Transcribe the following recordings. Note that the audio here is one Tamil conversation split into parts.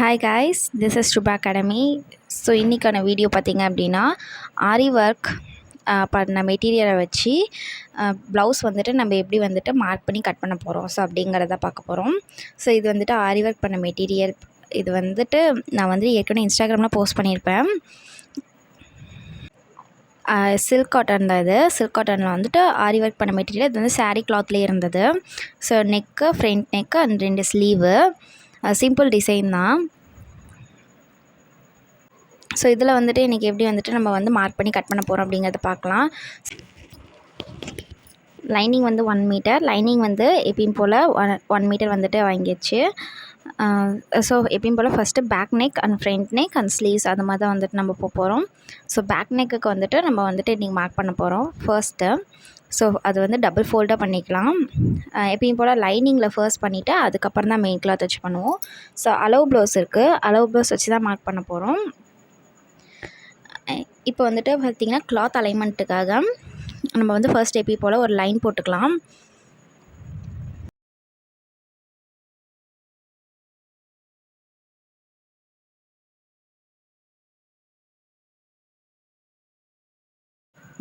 Hi guys this is Rupa academy so இன்றைக்கான வீடியோ பார்த்திங்க அப்படின்னா ஆரி ஒர்க் பண்ண மெட்டீரியலை வச்சு ப்ளவுஸ் வந்துட்டு நம்ம எப்படி வந்துட்டு மார்க் பண்ணி கட் பண்ண போகிறோம் ஸோ அப்படிங்கிறத பார்க்க போகிறோம் ஸோ இது வந்துட்டு ஆரி ஒர்க் பண்ண மெட்டீரியல் இது வந்துட்டு நான் வந்து ஏற்கனவே இன்ஸ்டாகிராமில் போஸ்ட் பண்ணியிருப்பேன். சில்க் காட்டன் தான் இது. சில்க் காட்டனில் வந்துட்டு ஆரி ஒர்க் பண்ண மெட்டீரியல் இது வந்து சாரீ கிளாத்லேயே இருந்தது. So neck front neck and ரெண்டு ஸ்லீவு சிம்பிள் டிசைன் தான். ஸோ இதில் வந்துட்டு இன்றைக்கி எப்படி வந்துட்டு நம்ம வந்து மார்க் பண்ணி கட் பண்ண போகிறோம் அப்படிங்கிறத பார்க்கலாம். லைனிங் வந்து ஒன் மீட்டர் லைனிங் வந்து எப்பயும் போல் ஒன் ஒன் மீட்டர் வந்துட்டு வாங்கிடுச்சு ஸோ எப்பயும் போல் first back neck and front neck and sleeves அது மாதிரி தான் வந்துட்டு நம்ம போக போகிறோம் ஸோ பேக் நெக்குக்கு வந்துட்டு நம்ம வந்துட்டு இன்றைக்கி மார்க் பண்ண போகிறோம் ஃபர்ஸ்ட்டு ஸோ அது வந்து டபுள் ஃபோல்டாக பண்ணிக்கலாம். எப்பயும் போல் லைனிங்கில் ஃபர்ஸ்ட் பண்ணிவிட்டு அதுக்கப்புறம் தான் மெயின் கிளாத் வச்சு பண்ணுவோம். ஸோ அளவு ப்ளவுஸ் இருக்குது அளவு ப்ளவுஸ் வச்சு தான் மார்க் பண்ண போகிறோம் இப்போ வந்துட்டு பார்த்திங்கன்னா கிளாத் அலைன்மெண்ட்டுக்காக நம்ம வந்து ஃபர்ஸ்ட் எப்பயும் போல் ஒரு லைன் போட்டுக்கலாம்.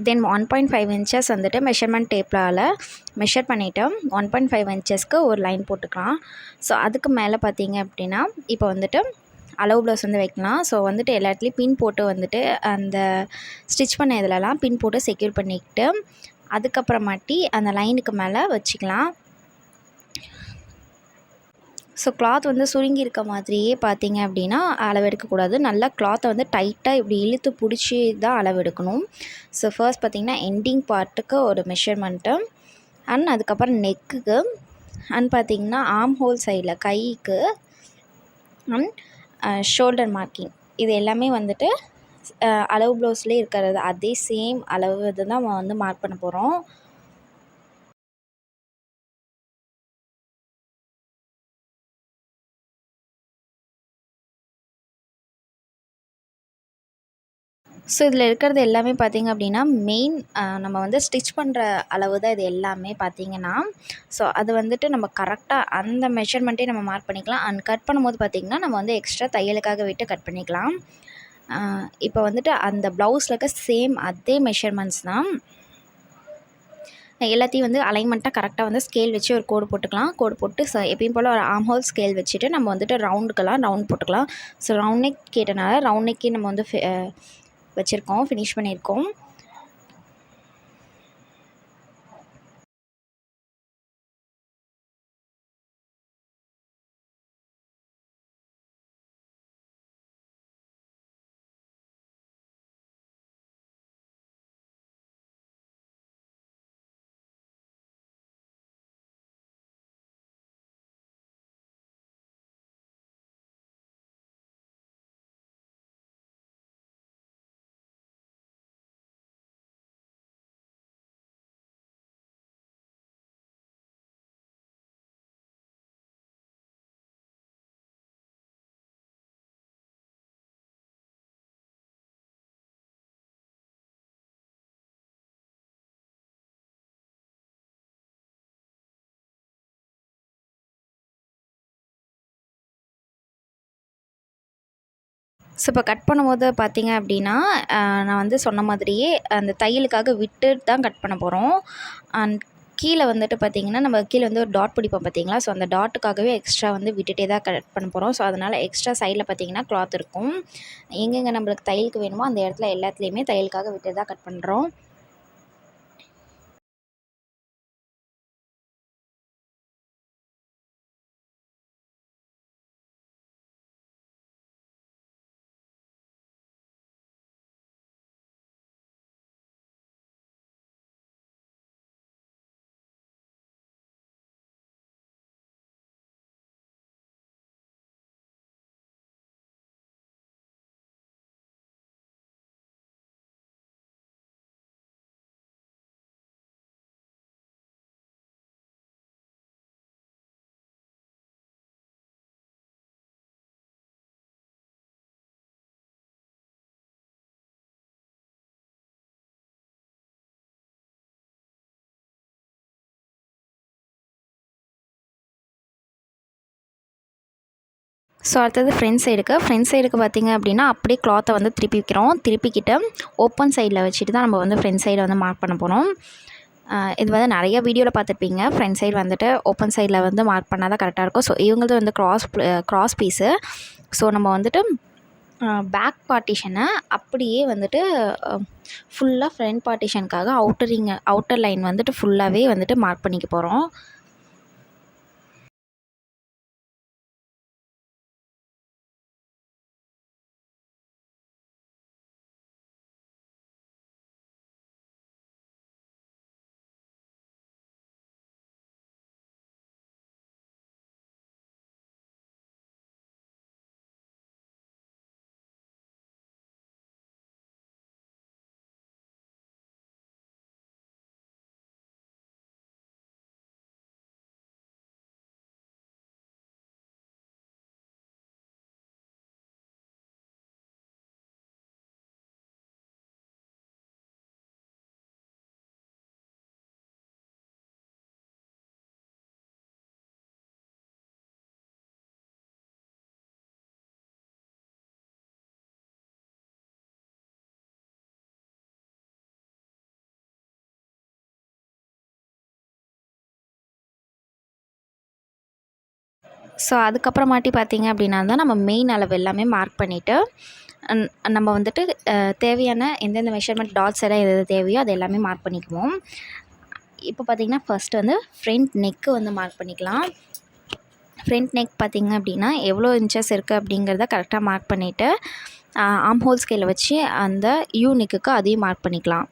Then one point five inches வந்துட்டு மெஷர்மெண்ட் டேப்லால் மெஷர் பண்ணிவிட்டு ஒன் பாயிண்ட் ஃபைவ் இன்ச்சஸ்க்கு ஒரு லைன் போட்டுக்கலாம். ஸோ அதுக்கு மேலே பார்த்தீங்க அப்படின்னா இப்போ வந்துட்டு அளவு ப்ளவுஸ் வந்து வைக்கலாம். ஸோ வந்துட்டு எல்லா இடத்துலையும் பின் போட்டு வந்துட்டு அந்த ஸ்டிச் பண்ண இதிலலாம் பின் போட்டு செக்யூர் பண்ணிக்கிட்டு அதுக்கப்புறமாட்டி அந்த லைனுக்கு மேலே வச்சுக்கலாம். ஸோ கிளாத் வந்து சுருங்கி இருக்க மாதிரியே பார்த்தீங்க அப்படின்னா அளவு எடுக்கக்கூடாது. நல்லா கிளாத்தை வந்து டைட்டாக இப்படி இழுத்து பிடிச்சி தான் அளவு எடுக்கணும். ஸோ ஃபர்ஸ்ட் பார்த்திங்கன்னா எண்டிங் பார்ட்டுக்கு ஒரு மெஷர்மெண்ட்டு அண்ட் அதுக்கப்புறம் நெக்குக்கு அண்ட் பார்த்திங்கன்னா ஆம் ஹோல் சைடில் கைக்கு அண்ட் ஷோல்டர் மார்க்கிங் இது எல்லாமே வந்துட்டு uh, அளவு ப்ளவுஸ்லேயே இருக்கிறது. அதே சேம் அளவு இது தான் நம்ம வந்து மார்க் பண்ண போகிறோம் ஸோ இதில் இருக்கிறது எல்லாமே பார்த்திங்க அப்படின்னா மெயின் நம்ம வந்து ஸ்டிச் பண்ணுற அளவு தான் இது எல்லாமே பார்த்திங்கன்னா ஸோ அது வந்துட்டு நம்ம கரெக்டாக அந்த மெஷர்மெண்ட்டே நம்ம மார்க் பண்ணிக்கலாம். அண்ட் கட் பண்ணும்போது பார்த்திங்கன்னா நம்ம வந்து எக்ஸ்ட்ரா தையலுக்காக விட்டு கட் பண்ணிக்கலாம். இப்போ வந்துட்டு அந்த ப்ளவுஸில் இருக்க சேம் அதே மெஷர்மெண்ட்ஸ் தான். எல்லாத்தையும் வந்து அலைன்மெண்ட்டாக கரெக்டாக வந்து ஸ்கேல் வச்சு ஒரு கோடு போட்டுக்கலாம். கோடு போட்டு ச எப்பயும் போல் ஒரு ஆம் ஹோல் ஸ்கேல் வச்சுட்டு நம்ம வந்துட்டு ரவுண்டுக்கெல்லாம் ரவுண்ட் போட்டுக்கலாம். ஸோ ரவுண்ட் நெக் கேட்டனால ரவுண்ட் நெக்கே நம்ம வந்து வச்சுருக்கோம் ஃபினிஷ் பண்ணியிருக்கோம். ஸோ இப்போ கட் பண்ணும்போது பார்த்திங்க அப்படின்னா நான் வந்து சொன்ன மாதிரியே அந்த தையலுக்காக விட்டு தான் கட் பண்ண போகிறோம் அண்ட் கீழே வந்துட்டு பார்த்திங்கன்னா நம்ம கீழே வந்து ஒரு டாட் பிடிப்போம் பார்த்தீங்களா ஸோ அந்த டாட்டுக்காகவே எக்ஸ்ட்ரா வந்து விட்டுட்டே தான் கட் பண்ண போகிறோம் ஸோ அதனால் எக்ஸ்ட்ரா சைடில் பார்த்திங்கன்னா கிளாத் இருக்கும். எங்கெங்கே நம்மளுக்கு தையலுக்கு வேணுமோ அந்த இடத்துல எல்லாத்துலேயுமே தையலுக்காக விட்டு தான் கட் பண்ணுறோம் ஸோ அடுத்தது ஃப்ரண்ட் சைடுக்கு ஃப்ரண்ட் சைடுக்கு பார்த்திங்க அப்படின்னா அப்படியே கிளாத்தை வந்து திருப்பி வைக்கிறோம். திருப்பிக்கிட்டு ஓப்பன் சைடில் வச்சுட்டு தான் நம்ம வந்து ஃப்ரண்ட் சைடை வந்து மார்க் பண்ண போகிறோம் இது வந்து நிறைய வீடியோவில் பார்த்துருப்பீங்க. ஃப்ரண்ட் சைடு வந்துட்டு ஓப்பன் சைடில் வந்து மார்க் பண்ணால் தான் கரெக்டாக இருக்கும். ஸோ இவங்களது வந்து க்ராஸ் க்ராஸ் பீஸு ஸோ நம்ம வந்துட்டு பேக் பார்ட்டிஷனை அப்படியே வந்துட்டு ஃபுல்லாக ஃப்ரண்ட் பார்ட்டிஷனுக்காக அவுட்டரிங்க அவுட்டர் லைன் வந்துட்டு ஃபுல்லாகவே வந்துட்டு மார்க் பண்ணிக்க போகிறோம் ஸோ அதுக்கப்புறமாட்டி பார்த்திங்க அப்படின்னா தான் நம்ம மெயின் அளவு எல்லாமே மார்க் பண்ணிவிட்டு நம்ம வந்துட்டு தேவையான எந்தெந்த மெஷர்மெண்ட் டாட்ஸ் எல்லாம் எது எது தேவையோ அது எல்லாமே மார்க் பண்ணிக்குவோம். இப்போ பார்த்திங்கன்னா ஃபஸ்ட்டு வந்து ஃப்ரண்ட் நெக்கு வந்து மார்க் பண்ணிக்கலாம். ஃப்ரண்ட் நெக் பார்த்திங்க அப்படின்னா எவ்வளோ இன்ச்சஸ் இருக்குது அப்படிங்கிறத கரெக்டாக மார்க் பண்ணிவிட்டு ஆம் ஹோல் ஸ்கேலை வச்சு அந்த யூ நெக்குக்கு அதையும் மார்க் பண்ணிக்கலாம்.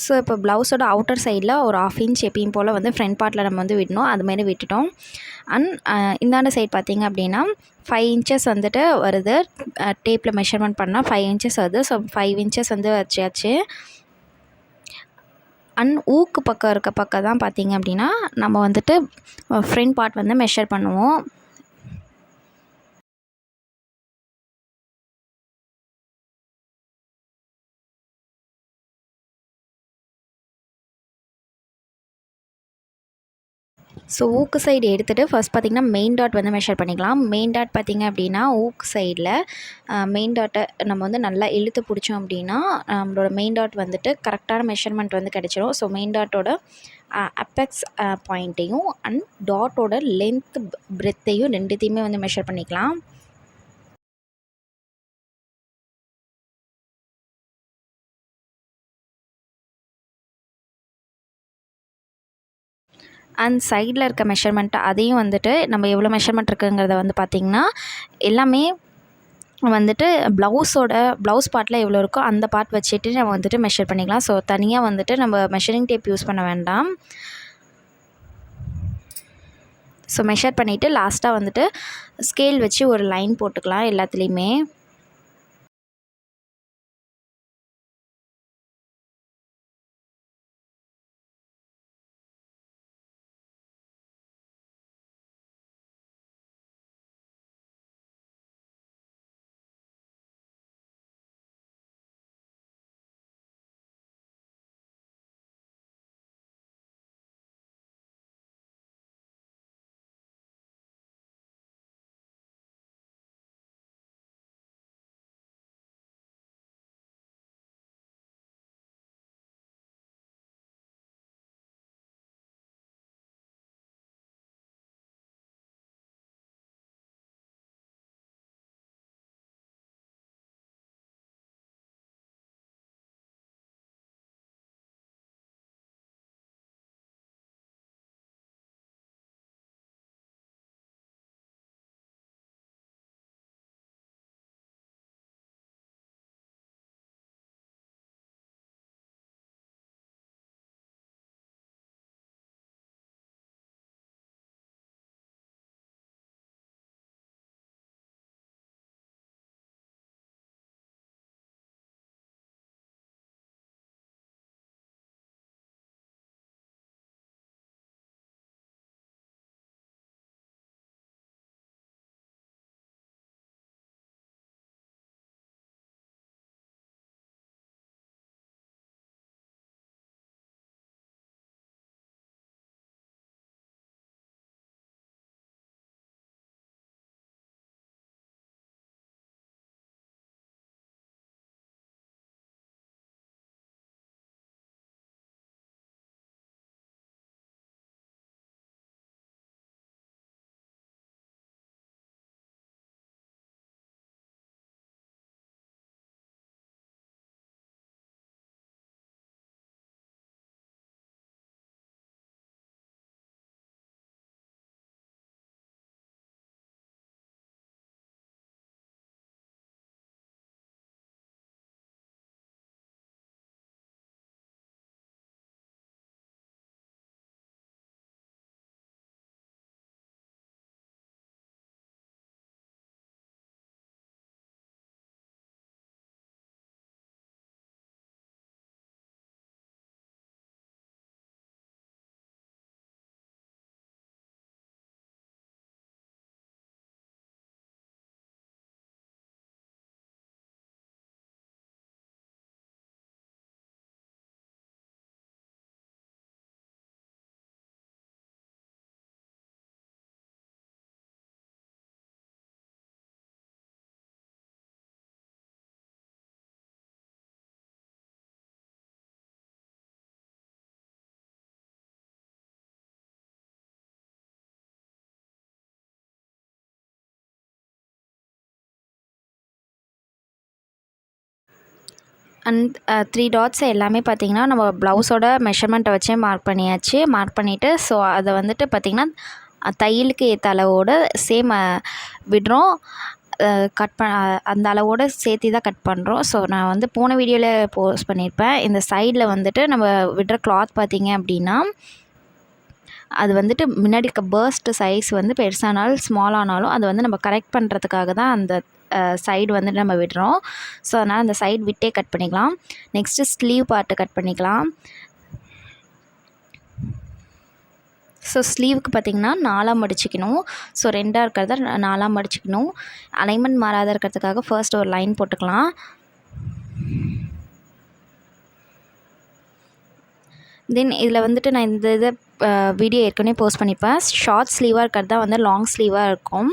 ஸோ இப்போ ப்ளவுஸோட அவுட்டர் சைடில் ஒரு ஆஃப் இன்ச் எப்பயும் போல் வந்து ஃப்ரண்ட் பார்ட்டில் நம்ம வந்து விடணும். அதுமாரி விட்டுட்டோம். அண்ட் இந்தாண்ட சைட் பார்த்திங்க அப்படின்னா ஃபைவ் இன்ச்சஸ் வந்துட்டு வருது. டேப்பில் மெஷர்மெண்ட் பண்ணால் ஃபைவ் இன்ச்சஸ் வருது. ஸோ ஃபைவ் இன்ச்சஸ் வந்து வச்சாச்சு. அண்ட் ஊக்கு பக்கம் இருக்க பக்கம் தான் பார்த்திங்க அப்படின்னா நம்ம வந்துட்டு ஃப்ரண்ட் பார்ட் வந்து மெஷர் பண்ணுவோம். ஸோ ஊக்கு சைடு எடுத்துகிட்டு ஃபஸ்ட் பார்த்திங்கன்னா மெயின் டாட் வந்து மெஷர் பண்ணிக்கலாம். மெயின் டாட் பார்த்திங்க அப்படின்னா ஊக்கு சைடில் மெயின் டாட்டை நம்ம வந்து நல்லா இழுத்து பிடிச்சோம் அப்படின்னா நம்மளோட மெயின் டாட் வந்துட்டு கரெக்டான மெஷர்மெண்ட் வந்து கிடச்சிரும். ஸோ மெயின் டாட்டோட அப்பெக்ஸ் பாயிண்ட்டையும் அண்ட் டாட்டோட லென்த் பிரெத்தையும் ரெண்டுத்தையுமே வந்து மெஷர் பண்ணிக்கலாம். அண்ட் சைடில் இருக்க மெஷர்மெண்ட்டு அதையும் வந்துட்டு நம்ம எவ்வளோ மெஷர்மெண்ட் இருக்குங்கிறத வந்து பார்த்திங்கன்னா எல்லாமே வந்துட்டு ப்ளவுஸோட ப்ளவுஸ் பார்ட்டில் எவ்வளோ இருக்கோ அந்த பார்ட் வச்சுட்டு நம்ம வந்துட்டு மெஷர் பண்ணிக்கலாம். ஸோ தனியாக வந்துட்டு நம்ம மெஷரிங் டேப் யூஸ் பண்ண வேண்டாம். ஸோ மெஷர் பண்ணிவிட்டு லாஸ்ட்டாக வந்துட்டு ஸ்கேல் வச்சு ஒரு லைன் போட்டுக்கலாம் எல்லாத்துலேயுமே. அண்ட் த்ரீ டாட்ஸ் எல்லாமே பார்த்திங்கன்னா நம்ம ப்ளவுஸோட மெஷர்மெண்ட்டை வச்சே மார்க் பண்ணியாச்சு. மார்க் பண்ணிவிட்டு ஸோ அதை வந்துட்டு பார்த்திங்கன்னா தையலுக்கு ஏற்ற அளவோடு சேம் விடுறோம். கட் ப அந்த அளவோடு சேர்த்து தான் கட் பண்ணுறோம் ஸோ நான் வந்து போன வீடியோவில் போஸ்ட் பண்ணியிருப்பேன் இந்த சைடில் வந்துட்டு நம்ம விடுற கிளாத் பார்த்திங்க அப்படின்னா அது வந்துட்டு முன்னாடி இருக்க பேர்ஸ்ட் சைஸ் வந்து பெருசானாலும் ஸ்மால் ஆனாலும் அதை வந்து நம்ம கரெக்ட் பண்ணுறதுக்காக தான் அந்த சைடு வந்துட்டு நம்ம விடுறோம். ஸோ அதனால் அந்த சைடு விட்டே கட் பண்ணிக்கலாம். நெக்ஸ்ட்டு ஸ்லீவ் பார்ட்டு கட் பண்ணிக்கலாம். ஸோ ஸ்லீவுக்கு பார்த்திங்கன்னா நாலாக மடிச்சிக்கணும். ஸோ ரெண்டாக இருக்கிறத நாலாக மடிச்சிக்கணும். அலைன்மெண்ட் மாறாத இருக்கிறதுக்காக ஃபர்ஸ்ட் ஒரு லைன் போட்டுக்கலாம். தென் இதில் வந்துட்டு நான் இந்த இதை வீடியோ ஏற்கனவே போஸ்ட் பண்ணிப்பேன். ஷார்ட் ஸ்லீவாக இருக்கிறது தான் வந்து லாங் ஸ்லீவாக இருக்கும்.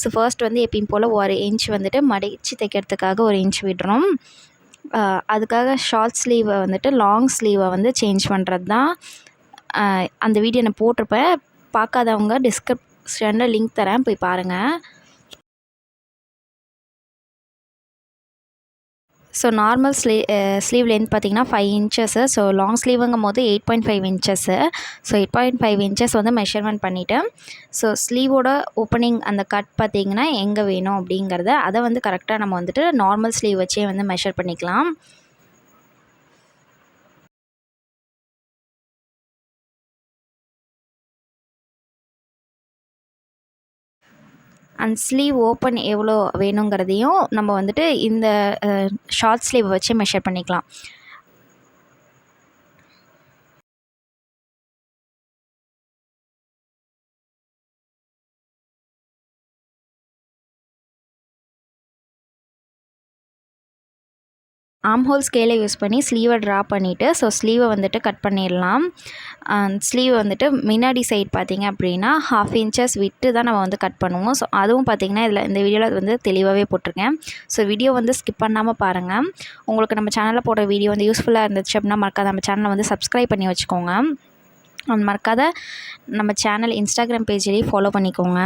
ஸோ ஃபர்ஸ்ட் வந்து எப்பயும் போல் ஒரு இன்ச் வந்துட்டு மடித்து தைக்கிறதுக்காக ஒரு இன்ச் விடுறோம் அதுக்காக ஷார்ட் ஸ்லீவை வந்துட்டு லாங் ஸ்லீவை வந்து சேஞ்ச் பண்ணுறது தான். அந்த வீடியோ நான் போட்டிருப்பேன். பார்க்காதவங்க டிஸ்கிரிப்ஷனில் லிங்க் தரேன். போய் பாருங்கள் so normal slee sleeve length பார்த்திங்கன்னா ஃபைவ் இன்ச்சஸ்ஸு ஸோ லாங் ஸ்லீவுங்கும் போது eight point five inches so eight point five inches வந்து மெஷர்மெண்ட் பண்ணிவிட்டேன் ஸோ ஸ்லீவோட ஓப்பனிங் அந்த கட் பார்த்திங்கன்னா எங்கே வேணும் அப்படிங்கிறத அதை வந்து கரெக்டாக நம்ம வந்துட்டு நார்மல் ஸ்லீவ் வச்சே வந்து மெஷர் பண்ணிக்கலாம். அண்ட் ஸ்லீவ் ஓப்பன் எவ்வளோ வேணுங்கிறதையும் நம்ம வந்துட்டு இந்த ஷார்ட் ஸ்லீவ் வச்சு மெஷர் பண்ணிக்கலாம். ஆம்ஹோல் ஸ்கேலை யூஸ் பண்ணி ஸ்லீவை ட்ரா பண்ணிவிட்டு ஸோ ஸ்லீவை வந்துட்டு கட் பண்ணிடலாம். Um, ஸ்லீவ் வந்துட்டு முன்னாடி சைட் பார்த்திங்க அப்படின்னா ஹாஃப் இன்ச்சஸ் விட்டு தான் நம்ம வந்து கட் பண்ணுவோம். ஸோ அதுவும் பார்த்திங்கன்னா இதில் இந்த வீடியோவில் வந்து தெளிவாகவே போட்டிருக்கேன். ஸோ வீடியோ வந்து ஸ்கிப் பண்ணாமல் பாருங்கள் உங்களுக்கு நம்ம சேனலில் போடுற வீடியோ வந்து யூஸ்ஃபுல்லாக இருந்துச்சு அப்படின்னா மறக்காத நம்ம சேனலை வந்து சப்ஸ்கிரைப் பண்ணி வச்சுக்கோங்க. மறக்காத நம்ம சேனல் இன்ஸ்டாகிராம் பேஜ்லேயே ஃபாலோ பண்ணிக்கோங்க.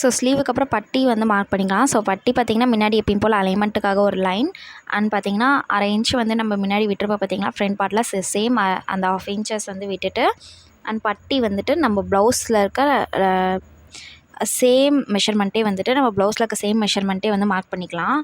ஸோ ஸ்லீவுக்கு அப்புறம் பட்டி வந்து மார்க் பண்ணிக்கலாம். ஸோ பட்டி பார்த்திங்கன்னா முன்னாடி எப்பயும் போல் அலைன்மெண்ட்டுக்காக ஒரு லைன் அண்ட் பார்த்திங்கன்னா அரை இன்ச் வந்து நம்ம முன்னாடி விட்டுருப்போம் பார்த்திங்கன்னா ஃப்ரண்ட் பார்ட்டில் சேம் அந்த ஆஃப் இன்ச்சஸ் வந்து விட்டுட்டு அண்ட் பட்டி வந்துட்டு நம்ம ப்ளவுஸில் இருக்க சேம் மெஷர்மெண்ட்டே வந்துட்டு நம்ம ப்ளவுஸில் இருக்க சேம் மெஷர்மெண்ட்டே வந்து மார்க் பண்ணிக்கலாம்.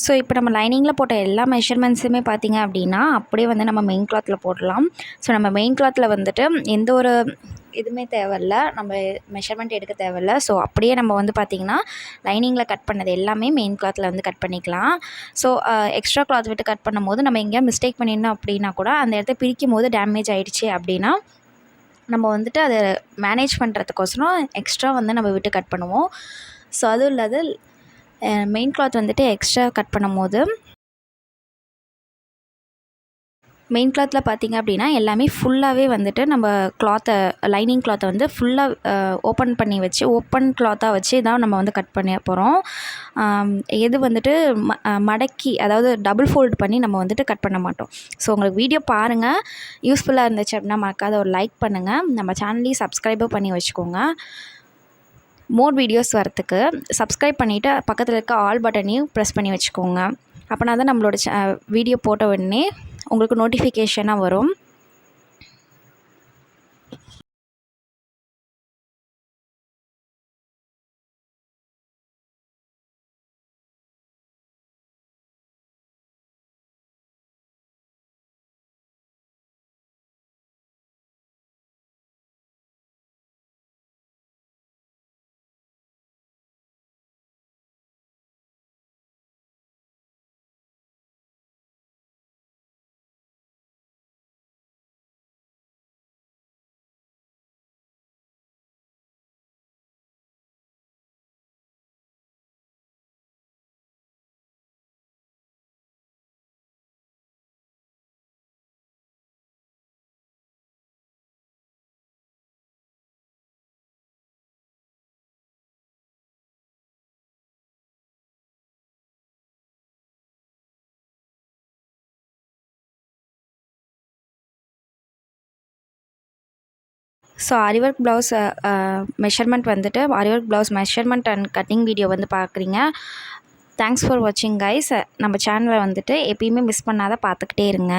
ஸோ இப்போ நம்ம லைனிங்கில் போட்ட எல்லா மெஷர்மெண்ட்ஸுமே பார்த்திங்க அப்படின்னா அப்படியே வந்து நம்ம மெயின் கிளாத்தில் போடலாம். ஸோ நம்ம மெயின் கிளாத்தில் வந்துட்டு எந்த ஒரு எதுவுமே தேவையில்ல. நம்ம மெஷர்மெண்ட் எடுக்க தேவையில்ல. ஸோ அப்படியே நம்ம வந்து பார்த்திங்கன்னா லைனிங்கில் கட் பண்ணது எல்லாமே மெயின் கிளாத்தில் வந்து கட் பண்ணிக்கலாம். ஸோ எக்ஸ்ட்ரா கிளாத் விட்டு கட் பண்ணும்போது நம்ம எங்கேயா மிஸ்டேக் பண்ணியிருந்தோம் அப்படின்னா கூட அந்த இடத்த பிரிக்கும் போது டேமேஜ் ஆகிடுச்சு அப்படின்னா நம்ம வந்துட்டு அதை மேனேஜ் பண்ணுறதுக்கோசரம் எக்ஸ்ட்ரா வந்து நம்ம விட்டு கட் பண்ணுவோம். ஸோ அதுவும் இல்லாத மெயின் கிளாத் வந்துட்டு எக்ஸ்ட்ரா கட் பண்ணும் போது மெயின் கிளாத்தில் பார்த்திங்க அப்படின்னா எல்லாமே ஃபுல்லாகவே வந்துட்டு நம்ம கிளாத்தை லைனிங் கிளாத்தை வந்து ஃபுல்லாக ஓப்பன் பண்ணி வச்சு ஓப்பன் கிளாத்தாக வச்சு தான் நம்ம வந்து கட் பண்ண போகிறோம் எது வந்துட்டு ம மடக்கி அதாவது டபுள் ஃபோல்டு பண்ணி நம்ம வந்துட்டு கட் பண்ண மாட்டோம். ஸோ உங்களுக்கு வீடியோ பாருங்கள் யூஸ்ஃபுல்லாக இருந்துச்சு அப்படின்னா மறக்காத ஒரு லைக் பண்ணுங்கள் நம்ம சேனலையும் சப்ஸ்கிரைபும் பண்ணி வச்சுக்கோங்க. மோர் வீடியோஸ் வரத்துக்கு சப்ஸ்கிரைப் பண்ணிவிட்டு பக்கத்தில் இருக்க ஆல் பட்டனையும் ப்ரெஸ் பண்ணி வச்சுக்கோங்க. அப்போனா தான் நம்மளோட வீடியோ போட்ட உடனே உங்களுக்கு நோட்டிஃபிகேஷனாக வரும். ஸோ அரிவர்க் ப்ளவுஸ் மெஷர்மெண்ட் வந்துட்டு aari work blouse measurement and cutting video வந்து பார்க்குறீங்க. தேங்க்ஸ் ஃபார் வாட்சிங் கைஸ் நம்ம சேனலை வந்துட்டு எப்பயுமே மிஸ் பண்ணாத பார்த்துக்கிட்டே இருங்க.